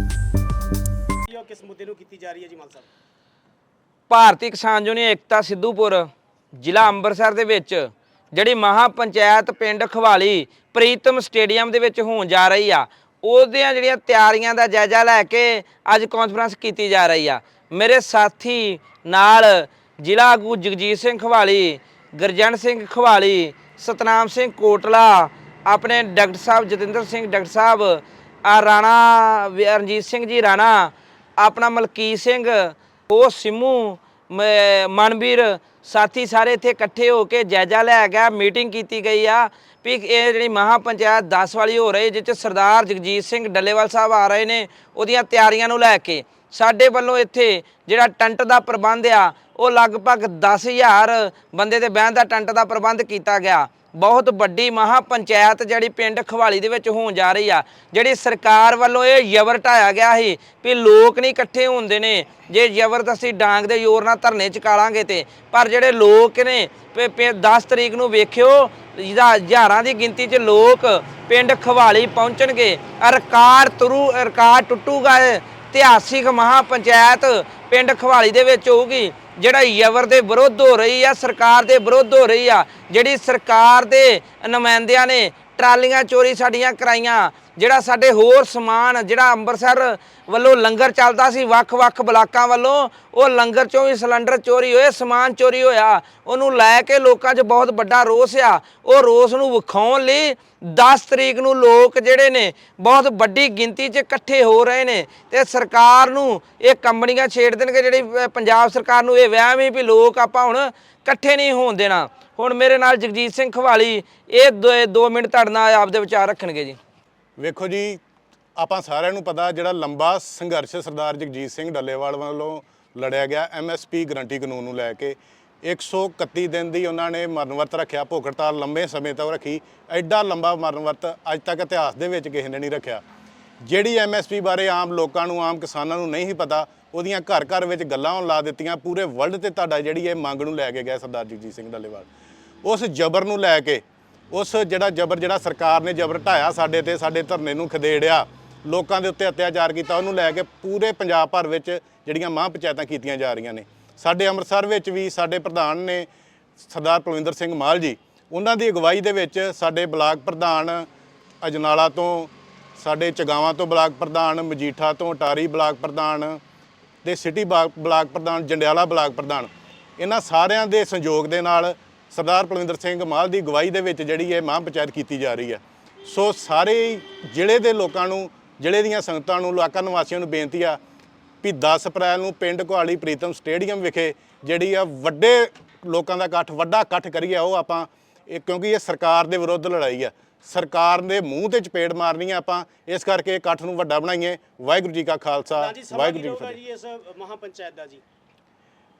ਕੀ ਕਿਸ ਮੁੱਦੇ ਨੂੰ ਕੀਤੀ ਜਾ ਰਹੀ ਹੈ ਜੀ ਮਾਨ ਸਾਹਿਬ? ਭਾਰਤੀ ਕਿਸਾਨ ਯੂਨੀਅਨ ਏਕਤਾ ਸਿੱਧੂਪੁਰ, ਜ਼ਿਲ੍ਹਾ ਅੰਮ੍ਰਿਤਸਰ ਦੇ ਵਿੱਚ ਜਿਹੜੀ ਮਹਾ ਪੰਚਾਇਤ ਪਿੰਡ ਖਵਾਲੀ ਪ੍ਰੀਤਮ ਸਟੇਡੀਅਮ ਦੇ ਵਿੱਚ ਹੋਣ ਜਾ ਰਹੀ ਆ, ਉਹਦੀਆਂ ਜਿਹੜੀਆਂ ਤਿਆਰੀਆਂ ਦਾ ਜਾਇਜ਼ਾ ਲੈ ਕੇ ਅੱਜ ਕਾਨਫਰੰਸ ਕੀਤੀ ਜਾ ਰਹੀ ਆ। ਮੇਰੇ ਸਾਥੀ ਨਾਲ ਜ਼ਿਲ੍ਹਾ ਆਗੂ ਜਗਜੀਤ ਸਿੰਘ ਖਵਾਲੀ ਗੁਰਜਨ ਸਿੰਘ ਖਵਾਲੀ, ਸਤਨਾਮ ਸਿੰਘ ਕੋਟਲਾ, ਆਪਣੇ ਡਾਕਟਰ ਸਾਹਿਬ ਜਤਿੰਦਰ ਸਿੰਘ, ਡਾਕਟਰ ਸਾਹਿਬ ਆ ਰਾਣਾ ਰਣਜੀਤ ਸਿੰਘ ਜੀ, ਰਾਣਾ, ਆਪਣਾ ਮਲਕੀਤ ਸਿੰਘ, ਉਹ ਸਿੰਮੂ ਮਨਵੀਰ, ਸਾਥੀ ਸਾਰੇ ਇੱਥੇ ਇਕੱਠੇ ਹੋ ਕੇ ਜਾਇਜ਼ਾ ਲਿਆ ਗਿਆ ਮੀਟਿੰਗ ਕੀਤੀ ਗਈ ਆ, ਵੀ ਇਹ ਜਿਹੜੀ ਮਹਾ ਪੰਚਾਇਤ 10 ਵਾਲੀ ਹੋ ਰਹੀ ਜਿਸ 'ਚ ਸਰਦਾਰ ਜਗਜੀਤ ਸਿੰਘ ਡੱਲੇਵਾਲ ਸਾਹਿਬ ਆ ਰਹੇ ਨੇ, ਉਹਦੀਆਂ ਤਿਆਰੀਆਂ ਨੂੰ ਲੈ ਕੇ। ਸਾਡੇ ਵੱਲੋਂ ਇੱਥੇ ਜਿਹੜਾ ਟੈਂਟ ਦਾ ਪ੍ਰਬੰਧ ਆ, ਉਹ ਲਗਭਗ 10000 ਬੰਦੇ ਦੇ ਬਹਿਣ ਦਾ ਟੈਂਟ ਦਾ ਪ੍ਰਬੰਧ ਕੀਤਾ ਗਿਆ। ਬਹੁਤ ਵੱਡੀ ਮਹਾ ਪੰਚਾਇਤ ਜਿਹੜੀ ਪਿੰਡ ਖਵਾਲੀ ਦੇ ਵਿੱਚ ਹੋਣ ਜਾ ਰਹੀ ਆ, ਜਿਹੜੀ ਸਰਕਾਰ ਵੱਲੋਂ ਇਹ ਜ਼ਬਰ ਢਾਇਆ ਗਿਆ ਸੀ ਵੀ ਲੋਕ ਨਹੀਂ ਇਕੱਠੇ ਹੁੰਦੇ ਨੇ, ਜੇ ਜ਼ਬਰਦਸਤੀ ਡਾਂਗ ਦੇ ਜ਼ੋਰ ਨਾਲ ਧਰਨੇ 'ਚ ਕਾਲਾਂਗੇ ਤੇ, ਪਰ ਜਿਹੜੇ ਲੋਕ ਨੇ 10 ਤਰੀਕ ਨੂੰ ਵੇਖਿਓ, ਜਿਹਦਾ ਹਜ਼ਾਰਾਂ ਦੀ ਗਿਣਤੀ 'ਚ ਲੋਕ ਪਿੰਡ ਖਵਾਲੀ ਪਹੁੰਚਣਗੇ ਆਹ ਰਿਕਾਰਡ ਤੁਰੂ ਰਿਕਾਰਡ ਟੁੱਟੂਗਾ ਇਤਿਹਾਸਿਕ ਮਹਾ ਪੰਚਾਇਤ ਪਿੰਡ ਖਵਾਲੀ ਦੇ ਵਿੱਚ ਹੋਊਗੀ। ਜਿਹੜਾ ਯਵਰ ਦੇ ਵਿਰੁੱਧ ਹੋ ਰਹੀ ਆ, ਸਰਕਾਰ ਦੇ ਵਿਰੁੱਧ ਹੋ ਰਹੀ ਆ, ਜਿਹੜੀ ਸਰਕਾਰ ਦੇ ਨੁਮਾਇੰਦਿਆਂ ਨੇ ਟਰਾਲੀਆਂ ਚੋਰੀ ਸਾਡੀਆਂ ਕਰਾਈਆਂ, ਜਿਹੜਾ ਸਾਡੇ ਹੋਰ ਸਮਾਨ, ਜਿਹੜਾ ਅੰਮ੍ਰਿਤਸਰ ਵੱਲੋਂ ਲੰਗਰ ਚੱਲਦਾ ਸੀ ਵੱਖ-ਵੱਖ ਬਲਾਕਾਂ ਵੱਲੋਂ, ਉਹ ਲੰਗਰ ਚੋਂ ਵੀ ਸਿਲੰਡਰ ਚੋਰੀ ਹੋਏ, ਸਮਾਨ ਚੋਰੀ ਹੋਇਆ। ਉਹਨੂੰ ਲੈ ਕੇ ਲੋਕਾਂ 'ਚ ਬਹੁਤ ਵੱਡਾ ਰੋਸ ਆ। ਉਹ ਰੋਸ ਨੂੰ ਵਿਖਾਉਣ ਲਈ 10 ਤਰੀਕ ਨੂੰ ਲੋਕ ਜਿਹੜੇ ਨੇ, ਬਹੁਤ ਵੱਡੀ ਗਿਣਤੀ 'ਚ ਇਕੱਠੇ ਹੋ ਰਹੇ ਨੇ। ਤੇ ਸਰਕਾਰ ਨੂੰ ਇਹ ਕੰਪਨੀਆਂ ਛੇੜ ਦੇਣਗੇ, ਜਿਹੜੀ ਪੰਜਾਬ ਸਰਕਾਰ ਨੂੰ ਇਹ ਵਹਿਮ ਹੀ ਵੀ ਲੋਕ ਆਪਾਂ ਹੁਣ ਇਕੱਠੇ ਨਹੀਂ ਹੋਣ ਦੇਣਾ। ਹੁਣ ਮੇਰੇ ਨਾਲ ਜਗਜੀਤ ਸਿੰਘ ਖਵਾਲੀ, ਇਹ 2 ਮਿੰਟ ਤੁਹਾਡੇ ਨਾਲ ਆਪਦੇ ਵਿਚਾਰ ਰੱਖਣਗੇ ਜੀ। ਵੇਖੋ ਜੀ, ਆਪਾਂ ਸਾਰਿਆਂ ਨੂੰ ਪਤਾ ਜਿਹੜਾ ਲੰਬਾ ਸੰਘਰਸ਼ ਸਰਦਾਰ ਜਗਜੀਤ ਸਿੰਘ ਡੱਲੇਵਾਲ ਵੱਲੋਂ ਲੜਿਆ ਗਿਆ ਐਮਐਸਪੀ ਗਰੰਟੀ ਕਾਨੂੰਨ ਨੂੰ ਲੈ ਕੇ। 131 ਦਿਨ ਦੀ ਉਹਨਾਂ ਨੇ ਮਰਨ ਵਰਤ ਰੱਖਿਆ ਭੁੱਖ ਹੜਤਾਲ ਲੰਬੇ ਸਮੇਂ ਤੱਕ ਰੱਖੀ। ਐਡਾ ਲੰਬਾ ਮਰਨ ਵਰਤ ਅੱਜ ਤੱਕ ਇਤਿਹਾਸ ਦੇ ਵਿੱਚ ਕਿਸੇ ਨੇ ਨਹੀਂ ਰੱਖਿਆ। ਜਿਹੜੀ ਐਮਐਸਪੀ ਬਾਰੇ ਆਮ ਲੋਕਾਂ ਨੂੰ, ਆਮ ਕਿਸਾਨਾਂ ਨੂੰ ਨਹੀਂ ਪਤਾ, ਉਹਦੀਆਂ ਘਰ ਘਰ ਵਿੱਚ ਗੱਲਾਂ ਹੋਣ ਲਾ ਦਿੱਤੀਆਂ। ਪੂਰੇ ਵਰਲਡ ਤੇ ਤੁਹਾਡਾ ਜਿਹੜੀ ਇਹ ਮੰਗ ਨੂੰ ਲੈ ਕੇ ਗਿਆ ਸਰਦਾਰ ਜਗਜੀਤ ਸਿੰਘ ਡੱਲੇਵਾਲ। ਉਸ ਜ਼ਬਰ ਨੂੰ ਲੈ ਕੇ, ਉਸ ਜਿਹੜਾ ਜ਼ਬਰ ਜਿਹੜਾ ਸਰਕਾਰ ਨੇ ਜ਼ਬਰ ਢਾਇਆ ਸਾਡੇ ਤੇ, ਸਾਡੇ ਧਰਨੇ ਨੂੰ ਖਦੇੜਿਆ, ਲੋਕਾਂ ਦੇ ਉੱਤੇ ਅਤਿਆਚਾਰ ਕੀਤਾ, ਉਹਨੂੰ ਲੈ ਕੇ ਪੂਰੇ ਪੰਜਾਬ ਭਰ ਵਿੱਚ ਜਿਹੜੀਆਂ ਮਹਾਂ ਪੰਚਾਇਤਾਂ ਕੀਤੀਆਂ ਜਾ ਰਹੀਆਂ ਨੇ। ਸਾਡੇ ਅੰਮ੍ਰਿਤਸਰ ਵਿੱਚ ਵੀ ਸਾਡੇ ਪ੍ਰਧਾਨ ਨੇ ਸਰਦਾਰ ਪਲਵਿੰਦਰ ਸਿੰਘ ਮਾਲ ਜੀ, ਉਹਨਾਂ ਦੀ ਅਗਵਾਈ ਦੇ ਵਿੱਚ ਸਾਡੇ ਬਲਾਕ ਪ੍ਰਧਾਨ ਅਜਨਾਲਾ ਤੋਂ, ਸਾਡੇ ਚਗਾਵਾਂ ਤੋਂ ਬਲਾਕ ਪ੍ਰਧਾਨ, ਮਜੀਠਾ ਤੋਂ ਟਾਰੀ ਬਲਾਕ ਪ੍ਰਧਾਨ ਤੇ ਸਿਟੀ ਬਲਾਕ ਬਲਾਕ ਪ੍ਰਧਾਨ, ਜੰਡਿਆਲਾ ਬਲਾਕ ਪ੍ਰਧਾਨ, ਇਹਨਾਂ ਸਾਰਿਆਂ ਦੇ ਸੰਯੋਗ ਦੇ ਨਾਲ ਸਰਦਾਰ ਪਲਵਿੰਦਰ ਸਿੰਘ ਮਾਲ ਦੀ ਅਗਵਾਈ ਦੇ ਵਿੱਚ ਜਿਹੜੀ ਇਹ ਮਹਾਂ ਪੰਚਾਇਤ ਕੀਤੀ ਜਾ ਰਹੀ ਹੈ। ਸੋ ਸਾਰੇ ਜ਼ਿਲ੍ਹੇ ਦੇ ਲੋਕਾਂ ਨੂੰ ਜ਼ਿਲ੍ਹੇ ਦੀਆਂ ਸੰਗਤਾਂ ਨੂੰ ਇਲਾਕਾ ਨਿਵਾਸੀਆਂ ਨੂੰ ਬੇਨਤੀ ਆ ਵੀ 10 ਅਪ੍ਰੈਲ ਨੂੰ ਪਿੰਡ ਕੁਹਾਲੀ ਪ੍ਰੀਤਮ ਸਟੇਡੀਅਮ ਵਿਖੇ ਜਿਹੜੀ ਆ ਵੱਡੇ ਲੋਕਾਂ ਦਾ ਇਕੱਠ ਵੱਡਾ ਇਕੱਠ ਕਰੀਏ ਉਹ ਆਪਾਂ ਇਹ ਕਿਉਂਕਿ ਇਹ ਸਰਕਾਰ ਦੇ ਵਿਰੁੱਧ ਲੜਾਈ ਆ। ਸਰਕਾਰ ਦੇ ਮੂੰਹ ਤੇ ਚਪੇੜ ਮਾਰਨੀ ਆ ਆਪਾਂ ਇਸ ਕਰਕੇ ਇਕੱਠ ਨੂੰ ਵੱਡਾ ਬਣਾਈਏ। ਵਾਹਿਗੁਰੂ ਜੀ ਕਾ ਖਾਲਸਾ ਵਾਹਿਗੁਰੂ ਜੀ ਕੀ ਫਤਿਹ। ਇਸ ਦਾ ਜੀ?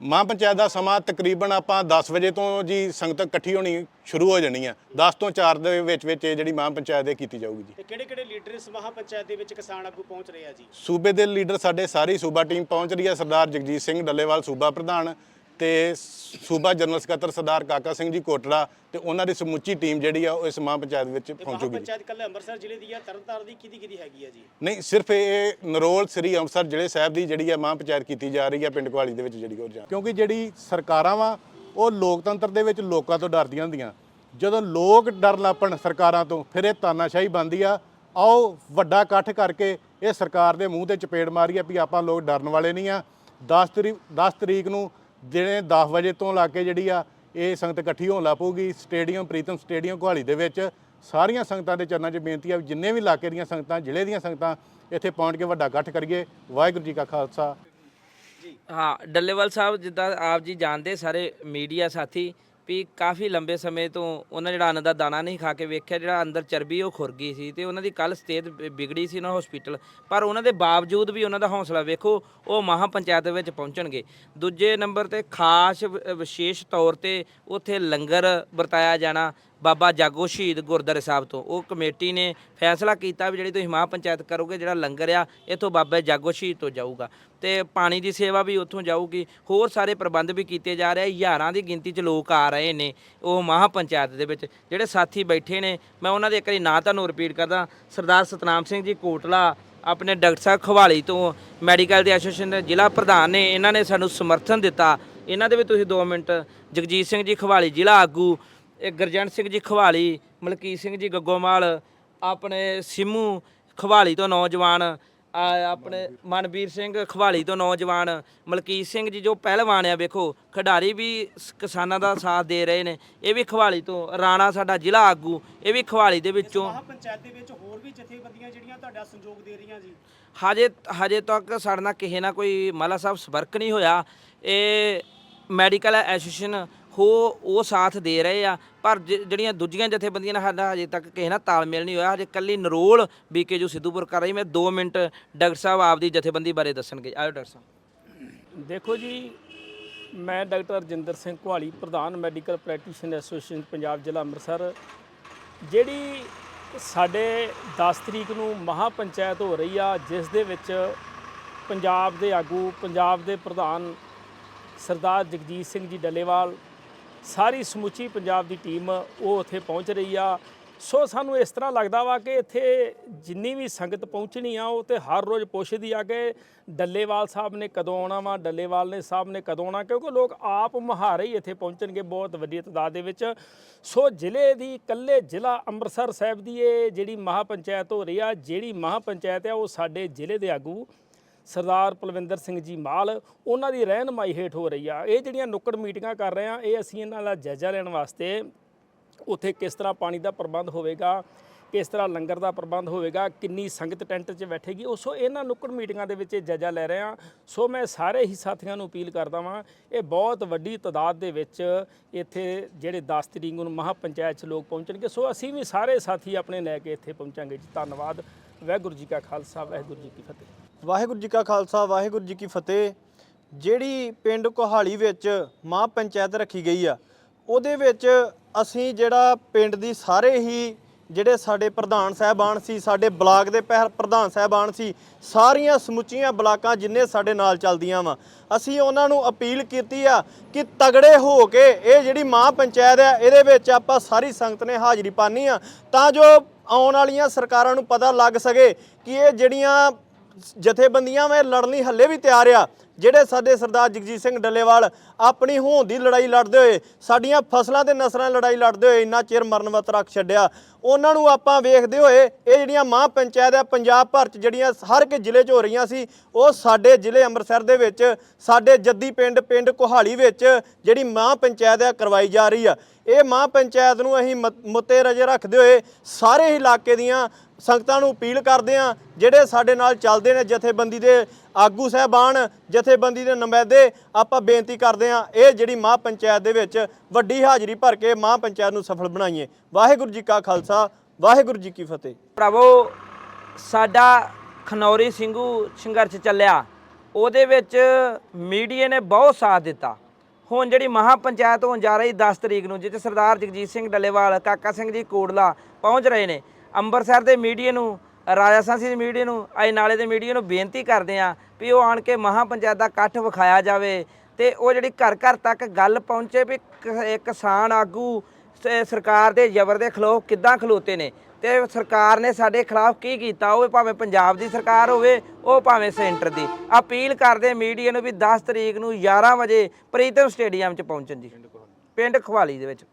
ਮਹਾਂ ਪੰਚਾਇਤ ਦਾ ਸਮਾਂ ਤਕਰੀਬਨ ਆਪਾਂ 10 ਵਜੇ ਤੋਂ ਜੀ ਸੰਗਤ ਇਕੱਠੀ ਹੋਣੀ ਸ਼ੁਰੂ ਹੋ ਜਾਣੀ ਆ। 10 ਤੋਂ 4 ਦੇ ਵਿੱਚ ਵਿੱਚ ਇਹ ਜਿਹੜੀ ਮਹਾਂ ਪੰਚਾਇਤ ਇਹ ਕੀਤੀ ਜਾਊਗੀ ਜੀ। ਤੇ ਕਿਹੜੇ ਕਿਹੜੇ ਲੀਡਰ ਇਸ ਮਹਾ ਪੰਚਾਇਤ ਦੇ ਵਿੱਚ ਕਿਸਾਨ ਆਗੂ ਪਹੁੰਚ ਰਹੇ ਆ ਜੀ? ਸੂਬੇ ਦੇ ਲੀਡਰ ਸਾਡੇ ਸਾਰੀ ਸੂਬਾ ਟੀਮ ਪਹੁੰਚ ਰਹੀ ਹੈ ਸਰਦਾਰ ਜਗਜੀਤ ਸਿੰਘ ਡੱਲੇਵਾਲ ਸੂਬਾ ਪ੍ਰਧਾਨ। ਤੇ ਸੂਬਾ ਜਨਰਲ ਸਕੱਤਰ ਸਰਦਾਰ ਕਾਕਾ ਸਿੰਘ ਜੀ ਕੋਟੜਾ ਤੇ ਉਹਨਾਂ ਦੀ ਸਮੁੱਚੀ ਟੀਮ ਜਿਹੜੀ ਆ ਉਹ ਇਸ ਮਹਾਂ ਪੰਚਾਇਤ ਵਿੱਚ ਪਹੁੰਚੂਗੀ। ਪੰਚਾਇਤ ਕੱਲੇ ਅੰਮ੍ਰਿਤਸਰ ਜ਼ਿਲ੍ਹੇ ਦੀ ਆ ਤਰਨਤਾਰਨ ਦੀ ਕਿਹਦੀ ਕਿਹਦੀ ਹੈਗੀ ਆ ਜੀ? ਨਹੀਂ ਸਿਰਫ ਇਹ ਨਰੋਲ ਸ੍ਰੀ ਅੰਮ੍ਰਿਤਸਰ ਜ਼ਿਲ੍ਹੇ ਸਾਹਿਬ ਦੀ ਜਿਹੜੀ ਹੈ ਮਹਾਂ ਪੰਚਾਇਤ ਕੀਤੀ ਜਾ ਰਹੀ ਹੈ ਪਿੰਡ ਕੁਹਾਲੀ ਦੇ ਵਿੱਚ ਜਿਹੜੀ ਉਹ ਜਾ ਕਿਉਂਕਿ ਜਿਹੜੀ ਸਰਕਾਰਾਂ ਵਾ ਉਹ ਲੋਕਤੰਤਰ ਦੇ ਵਿੱਚ ਲੋਕਾਂ ਤੋਂ ਡਰਦੀਆਂ ਹੁੰਦੀਆਂ। ਜਦੋਂ ਲੋਕ ਡਰ ਲੱਪਣ ਸਰਕਾਰਾਂ ਤੋਂ ਫਿਰ ਇਹ ਤਾਨਾਸ਼ਾਹੀ ਬਣਦੀ ਆ। ਆਓ ਵੱਡਾ ਇਕੱਠ ਕਰਕੇ ਇਹ ਸਰਕਾਰ ਦੇ ਮੂੰਹ ਤੇ ਚਪੇੜ ਮਾਰੀਏ ਵੀ ਆਪਾਂ ਲੋਕ ਡਰਨ ਵਾਲੇ ਨਹੀਂ ਆ। 10 ਤਰੀਕ 10 ਤਰੀਕ ਨੂੰ ਜਿਹੜੇ 10 ਵਜੇ ਤੋਂ ਲਾ ਕੇ ਜਿਹੜੀ ਆ, ਇਹ ਸੰਗਤ ਇਕੱਠੀ ਹੋਣ ਲੱਗ ਪਊਗੀ। ਸਟੇਡੀਅਮ, ਪ੍ਰੀਤਮ ਸਟੇਡੀਅਮ ਕੁਹਾਲੀ ਦੇ ਵਿੱਚ ਸਾਰੀਆਂ ਸੰਗਤਾਂ ਦੇ ਚਰਨਾਂ 'ਚ ਬੇਨਤੀ ਆ ਵੀ ਜਿੰਨੇ ਵੀ ਇਲਾਕੇ ਦੀਆਂ ਸੰਗਤਾਂ, ਜ਼ਿਲ੍ਹੇ ਦੀਆਂ ਸੰਗਤਾਂ, ਇੱਥੇ ਪਹੁੰਚ ਕੇ ਵੱਡਾ ਇਕੱਠ ਕਰੀਏ। ਵਾਹਿਗੁਰੂ ਜੀ ਕਾ ਖਾਲਸਾ। ਹਾਂ, ਡੱਲੇਵਾਲ ਸਾਹਿਬ, ਜਿੱਦਾਂ ਆਪ ਜੀ ਜਾਣਦੇ ਸਾਰੇ ਮੀਡੀਆ ਸਾਥੀ ਵੀ ਕਾਫੀ ਲੰਬੇ ਸਮੇਂ ਤੋਂ ਉਹਨਾਂ ਜਿਹੜਾ ਅੰਨ ਦਾ ਦਾਣਾ ਨਹੀਂ ਖਾ ਕੇ ਵੇਖਿਆ, ਜਿਹੜਾ ਅੰਦਰ ਚਰਬੀ ਉਹ ਖੁਰ ਗਈ ਸੀ ਤੇ ਉਹਨਾਂ ਦੀ ਕੱਲ ਸਥਿਤ ਬ- ਵਿਗੜੀ ਸੀ ਉਹਨਾਂ ਹਸਪੀਟਲ ਪਰ ਉਹਨਾਂ ਦੇ ਬਾਵਜੂਦ ਵੀ ਉਹਨਾਂ ਦਾ ਹੌਸਲਾ ਵੇਖੋ, ਉਹ ਮਹਾ ਪੰਚਾਇਤ ਵਿੱਚ ਪਹੁੰਚਣਗੇ। ਦੂਜੇ ਨੰਬਰ ਤੇ ਖਾਸ ਵਿਸ਼ੇਸ਼ ਤੌਰ ਤੇ ਉੱਥੇ ਲੰਗਰ ਵਰਤਾਇਆ ਜਾਣਾ ਬਾਬਾ ਜਾਗੋ ਸ਼ਹੀਦ ਗੁਰਦੁਆਰੇ ਸਾਹਿਬ ਤੋਂ। ਉਹ ਕਮੇਟੀ ਨੇ ਫੈਸਲਾ ਕੀਤਾ ਵੀ ਜਿਹੜੀ ਤੁਸੀਂ ਮਹਾ ਪੰਚਾਇਤ ਕਰੋਗੇ, ਜਿਹੜਾ ਲੰਗਰ ਆ, ਇੱਥੋਂ ਬਾਬਾ ਜਾਗੋ ਸ਼ਹੀਦ ਤੋਂ ਜਾਊਗਾ। ਤੇ ਪਾਣੀ ਦੀ ਸੇਵਾ ਵੀ ਉੱਥੋਂ ਜਾਊਗੀ। ਹੋਰ ਸਾਰੇ ਪ੍ਰਬੰਧ ਵੀ ਕੀਤੇ ਜਾ ਰਹੇ ਹਜ਼ਾਰਾਂ ਦੀ ਗਿਣਤੀ 'ਚ ਲੋਕ ਆ ਰਹੇ ਨੇ ਉਹ ਮਹਾ ਪੰਚਾਇਤ ਦੇ ਵਿੱਚ। ਜਿਹੜੇ ਸਾਥੀ ਬੈਠੇ ਨੇ, ਮੈਂ ਉਹਨਾਂ ਦੇ ਇੱਕ ਵਾਰੀ ਨਾਂ ਤੁਹਾਨੂੰ ਰਿਪੀਟ ਕਰਦਾ। ਸਰਦਾਰ ਸਤਨਾਮ ਸਿੰਘ ਜੀ ਕੋਟਲਾ, ਆਪਣੇ ਡਾਕਟਰ ਸਾਹਿਬ ਖਵਾਲੀ ਤੋਂ ਮੈਡੀਕਲ ਦੇ ਐਸੋਸੀਏਸ਼ਨ ਦੇ ਜ਼ਿਲ੍ਹਾ ਪ੍ਰਧਾਨ ਨੇ। ਇਹਨਾਂ ਨੇ ਸਾਨੂੰ ਸਮਰਥਨ ਦਿੱਤਾ। ਇਹਨਾਂ ਦੇ ਵੀ ਤੁਸੀਂ 2 ਮਿੰਟ, ਜਗਜੀਤ ਸਿੰਘ ਜੀ ਖਵਾਲੀ ਜ਼ਿਲ੍ਹਾ ਆਗੂ ਇਹ ਗੁਰਜੰਟ ਸਿੰਘ ਜੀ ਖਵਾਲੀ ਮਲਕੀਤ ਸਿੰਘ ਜੀ ਗੱਗੋਮਾਲ ਆਪਣੇ ਸਿੰਮੂ ਖਵਾਲੀ ਤੋਂ ਨੌਜਵਾਨ ਆ ਆਪਣੇ ਮਨਵੀਰ ਸਿੰਘ ਖਵਾਲੀ ਤੋਂ ਨੌਜਵਾਨ ਮਲਕੀਤ ਸਿੰਘ ਜੀ ਜੋ ਪਹਿਲਵਾਨ ਆ ਵੇਖੋ ਖਿਡਾਰੀ ਵੀ ਸ- ਕਿਸਾਨਾਂ ਦਾ ਸਾਥ ਦੇ ਰਹੇ ਨੇ। ਇਹ ਵੀ ਖਵਾਲੀ ਤੋਂ ਰਾਣਾ ਸਾਡਾ ਜ਼ਿਲ੍ਹਾ ਆਗੂ ਇਹ ਵੀ ਖਵਾਲੀ ਦੇ ਵਿੱਚੋਂ ਮਹਾ ਪੰਚਾਇਤ ਦੇ ਵਿੱਚ ਹੋਰ ਵੀ ਜਥੇਬੰਦੀਆਂ ਜਿਹੜੀਆਂ ਤੁਹਾਡਾ ਸੰਯੋਗ ਦੇ ਰਹੀਆਂ ਜੀ? ਹਜੇ ਹਜੇ ਤੱਕ ਸਾਡੇ ਨਾਲ ਕਿਸੇ ਨਾਲ ਕੋਈ ਮਾਲਾ ਸਾਹਿਬ ਸੰਪਰਕ ਨਹੀਂ ਹੋਇਆ। ਇਹ ਮੈਡੀਕਲ ਐਸੋਸੀਏਸ਼ਨ ਹੋ ਉਹ ਸਾਥ ਦੇ ਰਹੇ ਆ, ਪਰ ਜ- ਜਿਹੜੀਆਂ ਦੂਜੀਆਂ ਜਥੇਬੰਦੀਆਂ ਨਾਲ ਸਾਡਾ ਹਜੇ ਤੱਕ ਕਿਸੇ ਨਾਲ ਤਾਲਮੇਲ ਨਹੀਂ ਹੋਇਆ, ਹਜੇ ਕੱਲੀ ਨਰੋਲ ਬੀਕੇ ਜੋ ਸਿੱਧੂਪੁਰ ਕਰ ਰਹੀ, ਮੈਂ 2 ਮਿੰਟ ਡਾਕਟਰ ਸਾਹਿਬ ਆਪਦੀ ਜਥੇਬੰਦੀ ਬਾਰੇ ਦੱਸਣਗੇ। ਆਇਓ ਡਾਕਟਰ ਸਾਹਿਬ। ਦੇਖੋ ਜੀ, ਮੈਂ ਡਾਕਟਰ ਰਜਿੰਦਰ ਸਿੰਘ ਕੁਹਾਲੀ ਪ੍ਰਧਾਨ ਮੈਡੀਕਲ ਪ੍ਰੈਕਟੀਸ਼ਨਰ ਐਸੋਸੀਏਸ਼ਨ, ਪੰਜਾਬ ਜ਼ਿਲ੍ਹਾ ਅੰਮ੍ਰਿਤਸਰ। ਜਿਹੜੀ ਸਾਡੇ 10 ਤਰੀਕ ਨੂੰ ਮਹਾ ਪੰਚਾਇਤ ਹੋ ਰਹੀ ਆ, ਜਿਸ ਦੇ ਵਿੱਚ ਪੰਜਾਬ ਦੇ ਆਗੂ, ਪੰਜਾਬ ਦੇ ਪ੍ਰਧਾਨ ਸਰਦਾਰ ਜਗਜੀਤ ਸਿੰਘ ਜੀ ਡੱਲੇਵਾਲ ਸਾਰੀ ਸਮੁੱਚੀ ਪੰਜਾਬ ਦੀ ਟੀਮ ਉਹ ਉੱਥੇ ਪਹੁੰਚ ਰਹੀ ਆ। ਸੋ ਸਾਨੂੰ ਇਸ ਤਰ੍ਹਾਂ ਲੱਗਦਾ ਵਾ ਕਿ ਇੱਥੇ ਜਿੰਨੀ ਵੀ ਸੰਗਤ ਪਹੁੰਚਣੀ ਆ, ਉਹ ਤੇ ਹਰ ਰੋਜ਼ ਪੁੱਛਦੀ ਆ ਕਿ ਡੱਲੇਵਾਲ ਸਾਹਿਬ ਨੇ ਕਦੋਂ ਆਉਣਾ ਵਾ, ਡੱਲੇਵਾਲ ਨੇ ਸਾਹਿਬ ਨੇ ਕਦੋਂ ਆਉਣਾ, ਕਿਉਂਕਿ ਲੋਕ ਆਪ ਮੁਹਾਰੇ ਹੀ ਇੱਥੇ ਪਹੁੰਚਣਗੇ ਬਹੁਤ ਵੱਡੀ ਤਦਾਦ ਦੇ ਵਿੱਚ। ਸੋ ਜ਼ਿਲ੍ਹੇ ਦੀ ਇਕੱਲੇ ਜ਼ਿਲ੍ਹਾ ਅੰਮ੍ਰਿਤਸਰ ਸਾਹਿਬ ਦੀ ਇਹ ਜਿਹੜੀ ਮਹਾ ਪੰਚਾਇਤ ਹੋ ਰਹੀ ਆ, ਜਿਹੜੀ ਮਹਾ ਪੰਚਾਇਤ ਆ, ਉਹ ਸਾਡੇ ਜ਼ਿਲ੍ਹੇ ਦੇ ਆਗੂ ਸਰਦਾਰ ਪਲਵਿੰਦਰ ਸਿੰਘ ਜੀ ਮਾਲ, ਉਹਨਾਂ ਦੀ ਰਹਿਨਮਾਈ ਹੇਠ ਹੋ ਰਹੀ ਆ। ਇਹ ਜਿਹੜੀਆਂ ਨੁੱਕੜ ਮੀਟਿੰਗਾਂ ਕਰ ਰਹੇ ਆ, ਇਹ ਅਸੀਂ ਇਹਨਾਂ ਦਾ ਜਾਇਜ਼ਾ ਲੈਣ ਵਾਸਤੇ ਉੱਥੇ ਕਿਸ ਤਰ੍ਹਾਂ ਪਾਣੀ ਦਾ ਪ੍ਰਬੰਧ ਹੋਵੇਗਾ, ਕਿਸ ਤਰ੍ਹਾਂ ਲੰਗਰ ਦਾ ਪ੍ਰਬੰਧ ਹੋਵੇਗਾ, ਕਿੰਨੀ ਸੰਗਤ ਟੈਂਟ 'ਚ ਬੈਠੇਗੀ, ਉਹ ਸੋ ਇਹਨਾਂ ਨੁੱਕੜ ਮੀਟਿੰਗਾਂ ਦੇ ਵਿੱਚ ਇਹ ਜਾਇਜ਼ਾ ਲੈ ਰਹੇ ਆ। ਸੋ ਮੈਂ ਸਾਰੇ ਹੀ ਸਾਥੀਆਂ ਨੂੰ ਅਪੀਲ ਕਰਦਾ ਵਾਂ, ਇਹ ਬਹੁਤ ਵੱਡੀ ਤਦਾਦ ਦੇ ਵਿੱਚ ਇੱਥੇ ਜਿਹੜੇ 10 ਤਰੀਕ ਨੂੰ ਮਹਾ ਪੰਚਾਇਤ 'ਚ ਲੋਕ ਪਹੁੰਚਣਗੇ, ਸੋ ਅਸੀਂ ਵੀ ਸਾਰੇ ਸਾਥੀ ਆਪਣੇ ਲੈ ਕੇ ਇੱਥੇ ਪਹੁੰਚਾਂਗੇ ਜੀ। ਧੰਨਵਾਦ, ਵਾਹਿਗੁਰੂ ਜੀ ਕਾ ਖਾਲਸਾ, ਵਾਹਿਗੁਰੂ ਜੀ ਕੀ ਫਤਿਹ। ਵਾਹਿਗੁਰੂ ਜੀ ਕਾ ਖਾਲਸਾ, ਵਾਹਿਗੁਰੂ ਜੀ ਕੀ ਫਤਿਹ। ਜਿਹੜੀ ਪਿੰਡ ਕੋਹਾਲੀ ਵਿੱਚ ਮਾਂ ਪੰਚਾਇਤ ਰੱਖੀ ਗਈ ਆ, ਉਹਦੇ ਵਿੱਚ ਅਸੀਂ ਜਿਹੜਾ ਪਿੰਡ ਦੀ ਸਾਰੇ ਹੀ ਜਿਹੜੇ ਸਾਡੇ ਪ੍ਰਧਾਨ ਸਾਹਿਬਾਨ ਸੀ, ਸਾਡੇ ਬਲਾਕ ਦੇ ਪਹਿ- ਪ੍ਰਧਾਨ ਸਾਹਿਬਾਨ ਸੀ, ਸਾਰੀਆਂ ਸਮੁੱਚੀਆਂ ਬਲਾਕਾਂ ਜਿੰਨੇ ਸਾਡੇ ਨਾਲ ਚੱਲਦੀਆਂ ਵਾ। ਅਸੀਂ ਉਹਨਾਂ ਨੂੰ ਅਪੀਲ ਕੀਤੀ ਆ ਕਿ ਤਗੜੇ ਹੋ ਕੇ ਇਹ ਜਿਹੜੀ ਮਾਂ ਪੰਚਾਇਤ ਆ, ਇਹਦੇ ਵਿੱਚ ਆਪਾਂ ਸਾਰੀ ਸੰਗਤ ਨੇ ਹਾਜ਼ਰੀ ਪਾਣੀ ਆ, ਤਾਂ ਜੋ ਆਉਣ ਵਾਲੀਆਂ ਸਰਕਾਰਾਂ ਨੂੰ ਪਤਾ ਲੱਗ ਸਕੇ ਕਿ ਇਹ ਜਿਹੜੀਆਂ ਜਥੇਬੰਦੀਆਂ ਵੇ ਲੜਨ ਲਈ ਹੱਲੇ ਵੀ ਤਿਆਰ ਆ। ਜਿਹੜੇ ਸਾਡੇ ਸਰਦਾਰ ਜਗਜੀਤ ਸਿੰਘ ਡੱਲੇਵਾਲ ਆਪਣੀ ਹੋਂਦ ਦੀ ਲੜਾਈ ਲੜਦੇ ਹੋਏ, ਸਾਡੀਆਂ ਫਸਲਾਂ ਤੇ ਨਸਲਾਂ ਲੜਾਈ ਲੜਦੇ ਹੋਏ ਇੰਨਾ ਚਿਰ ਮਰਨ ਵਤ ਰੱਖ ਛੱਡਿਆ, ਉਹਨਾਂ ਨੂੰ ਆਪਾਂ ਵੇਖਦੇ ਹੋਏ, ਇਹ ਜਿਹੜੀਆਂ ਮਾਂ ਪੰਚਾਇਤ ਆ, ਪੰਜਾਬ ਭਰ ਚ ਜਿਹੜੀਆਂ ਹਰ ਇੱਕ ਜ਼ਿਲ੍ਹੇ 'ਚ ਹੋ ਰਹੀਆਂ ਸੀ, ਉਹ ਸਾਡੇ ਜ਼ਿਲ੍ਹੇ ਅੰਮ੍ਰਿਤਸਰ ਦੇ ਵਿੱਚ, ਸਾਡੇ ਜੱਦੀ ਪਿੰਡ ਪਿੰਡ ਕੋਹਾਲੀ ਵਿੱਚ ਜਿਹੜੀ ਮਾਂ ਪੰਚਾਇਤ ਆ, ਕਰਵਾਈ ਜਾ ਰਹੀ ਆ। ਇਹ ਮਾਂ ਪੰਚਾਇਤ ਨੂੰ ਅਸੀਂ ਮਤ- ਮੁੱਤੇ ਰਜੇ ਰੱਖਦੇ ਹੋਏ ਸਾਰੇ ਇਲਾਕੇ ਦੀਆਂ ਸੰਗਤਾਂ ਨੂੰ ਅਪੀਲ ਕਰਦੇ ਆ ਜਿਹੜੇ ਸਾਡੇ ਨਾਲ ਚੱਲਦੇ ਨੇ ਜਥੇਬੰਦੀ ਦੇ ਆਗੂ ਸਹਿਬਾਨ, ਜਥੇਬੰਦੀ ਦੇ ਨੁਮਾਇੰਦੇ, ਆਪਾਂ ਬੇਨਤੀ ਕਰਦੇ ਆ ਇਹ ਜਿਹੜੀ ਮਾਂ ਪੰਚਾਇਤ ਦੇ ਵਿੱਚ ਵੱਡੀ ਹਾਜ਼ਰੀ ਭਰ ਕੇ ਮਾਂ ਪੰਚਾਇਤ ਨੂੰ ਸਫਲ ਬਣਾਈਏ। ਵਾਹਿਗੁਰੂ ਜੀ ਕਾ ਖਾਲਸਾ, ਵਾਹਿਗੁਰੂ ਜੀ ਕੀ ਫਤਿਹ। ਭਰਾਵੋ, ਸਾਡਾ ਖਨੌਰੀ ਸਿੰਘੂ ਸੰਘਰਸ਼ ਚੱਲਿਆ। ਉਹਦੇ ਵਿੱਚ ਮੀਡੀਆ ਨੇ ਬਹੁਤ ਸਾਥ ਦਿੱਤਾ। ਹੁਣ ਜਿਹੜੀ ਮਹਾ ਪੰਚਾਇਤ ਹੋਣ ਜਾ ਰਹੀ 10 ਤਰੀਕ ਨੂੰ, ਜਿੱਥੇ ਸਰਦਾਰ ਜਗਜੀਤ ਸਿੰਘ ਡੱਲੇਵਾਲ, ਕਾਕਾ ਸਿੰਘ ਜੀ ਕੋਟਲਾ ਪਹੁੰਚ ਰਹੇ ਨੇ ਅੰਮ੍ਰਿਤਸਰ ਦੇ ਮੀਡੀਆ ਨੂੰ, ਰਾਜਸਥਾਨ ਦੇ ਮੀਡੀਆ ਨੂੰ ਆਏ ਨਾਲੇ ਦੇ ਮੀਡੀਆ ਨੂੰ ਬੇਨਤੀ ਕਰਦੇ ਆ ਵੀ ਉਹ ਆਣ ਕੇ ਮਹਾ ਪੰਚਾਇਤ ਦਾ ਇਕੱਠ ਵਿਖਾਇਆ ਜਾਵੇ ਤੇ ਉਹ ਜਿਹੜੀ ਘਰ ਘਰ ਤੱਕ ਗੱਲ ਪਹੁੰਚੇ ਵੀ ਕਿਸਾਨ ਆਗੂ ਸ- ਸਰਕਾਰ ਦੇ ਜ਼ਬਰ ਦੇ ਖਿਲਾਫ ਕਿੱਦਾਂ ਖਲੋਤੇ ਨੇ ਤੇ ਸਰਕਾਰ ਨੇ ਸਾਡੇ ਖਿਲਾਫ ਕੀ ਕੀਤਾ, ਉਹ ਭਾਵੇਂ ਪੰਜਾਬ ਦੀ ਸਰਕਾਰ ਹੋਵੇ, ਉਹ ਭਾਵੇਂ ਸੈਂਟਰ ਦੀ। ਅਪੀਲ ਕਰਦੇ ਮੀਡੀਆ ਨੂੰ ਵੀ 10 ਤਰੀਕ ਨੂੰ 11 ਵਜੇ ਪ੍ਰੀਤਮ ਸਟੇਡੀਅਮ 'ਚ ਪਹੁੰਚਣ ਜੀ ਪਿੰਡ ਖਵਾਲੀ ਦੇ ਵਿੱਚ।